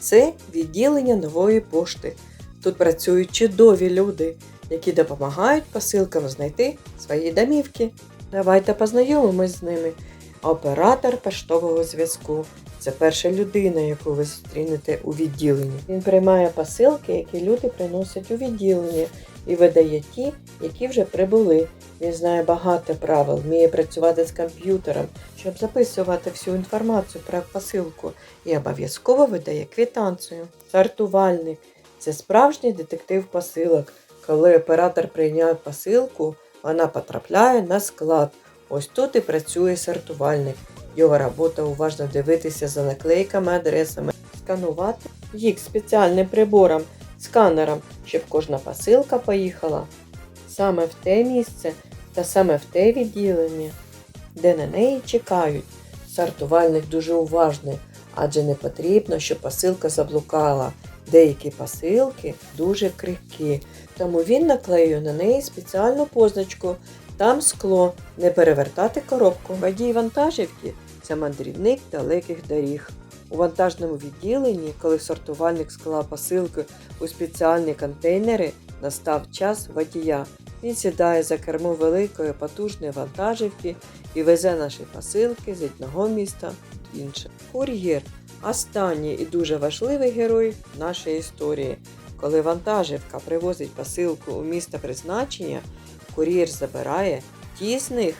Це відділення нової пошти. Тут працюють чудові люди, які допомагають посилкам знайти свої домівки. Давайте познайомимось з ними. Оператор поштового зв'язку. Це перша людина, яку ви зустрінете у відділенні. Він приймає посилки, які люди приносять у відділення, і видає ті, які вже прибули. Він знає багато правил, вміє працювати з комп'ютером, щоб записувати всю інформацію про посилку і обов'язково видає квитанцію. Сортувальник це справжній детектив посилок. Коли оператор прийняв посилку, вона потрапляє на склад. Ось тут і працює сортувальник. Його робота уважно дивитися за наклейками, адресами, сканувати їх спеціальним прибором, сканером, щоб кожна посилка поїхала саме в те місце та саме в те відділення, де на неї чекають. Сортувальник дуже уважний, адже не потрібно, щоб посилка заблукала. Деякі посилки дуже крихкі, тому він наклеює на неї спеціальну позначку. Там скло, не перевертати коробку. Водій вантажівки це мандрівник далеких доріг. У вантажному відділенні, коли сортувальник склав посилки у спеціальні контейнери, настав час водія. Він сідає за кермо великої потужної вантажівки і везе наші посилки з одного міста в інше. Кур'єр останній і дуже важливий герой нашої історії. Коли вантажівка привозить посилку у місто призначення, кур'єр забирає ті з них,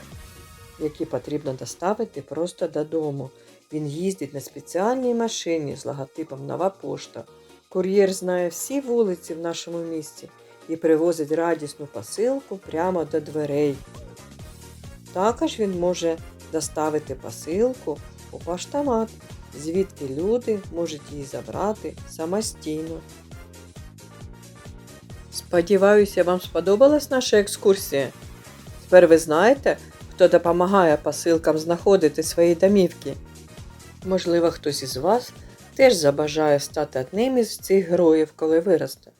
які потрібно доставити просто додому. Він їздить на спеціальній машині з логотипом Нова пошта. Кур'єр знає всі вулиці в нашому місті і привозить радісну посилку прямо до дверей. Також він може доставити посилку у поштомат, звідки люди можуть її забрати самостійно. Сподіваюся, вам сподобалась наша екскурсія. Тепер ви знаєте, хто допомагає посилкам знаходити свої домівки. Можливо, хтось із вас теж забажає стати одним із цих героїв, коли виросте.